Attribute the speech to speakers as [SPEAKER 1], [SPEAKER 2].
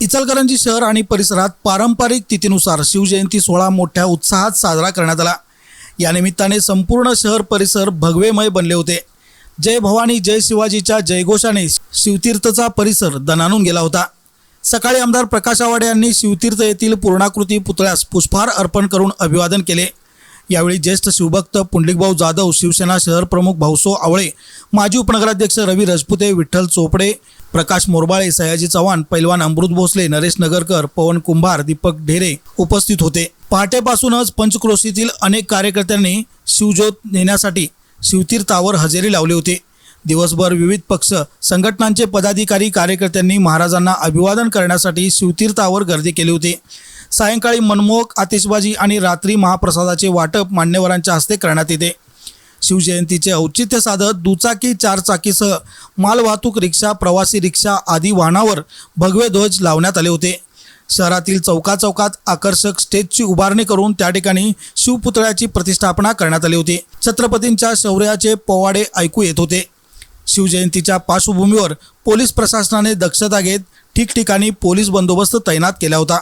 [SPEAKER 1] इचलकरंजी शहर आणि परिसरात पारंपरिक तिथीनुसार शिवजयंती सोहळा मोठ्या उत्साहात साजरा करण्यात आला. या निमित्ताने संपूर्ण शहर परिसर भगवेमय बनले होते. जय भवानी जय शिवाजीच्या जयघोषाने शिवतीर्थचा परिसर दणानून गेला होता. सकाळी आमदार प्रकाश आवाडे यांनी शिवतीर्थ येथील पूर्णाकृती पुतळ्यास पुष्पहार अर्पण करून अभिवादन केले. यावेळी ज्येष्ठ शिवभक्त पुंडलिकभाऊ जाधव शिवसेना शहर प्रमुख भाऊसो आवळे माजी उपनगराध्यक्ष रवी राजपुते विठ्ठल चोपडे प्रकाश मोरबाळे सयाजी चव्हाण पैलवान अमृत भोसले नरेश नगरकर पवन कुंभार दीपक ढेरे उपस्थित होते. पहाटेपासूनच पंचक्रोशीतील अनेक कार्यकर्त्यांनी शिवज्योत नेण्यासाठी शिवतीर्थावर हजेरी लावली होती. दिवसभर विविध पक्ष संघटनांचे पदाधिकारी कार्यकर्त्यांनी महाराजांना अभिवादन करण्यासाठी शिवतीर्थावर गर्दी केली होती. सायंकाळी मनमोहक आतिषबाजी आणि रात्री महाप्रसादाचे वाटप मान्यवरांच्या हस्ते करण्यात येते. शिवजयंतीचे औचित्य साधत दुचाकी चारचाकीसह मालवाहतूक रिक्षा प्रवासी रिक्षा आदी वाहनावर भगवे ध्वज लावण्यात आले होते. शहरातील चौकाचौकात आकर्षक स्टेजची उभारणी करून त्या ठिकाणी शिवपुतळ्याची प्रतिष्ठापना करण्यात आली होती. छत्रपतींच्या शौर्याचे पोवाडे ऐकू येत होते. शिवजयंतीच्या पार्श्वभूमीवर पोलीस प्रशासनाने दक्षता घेत ठिकठिकाणी पोलीस बंदोबस्त तैनात केला होता.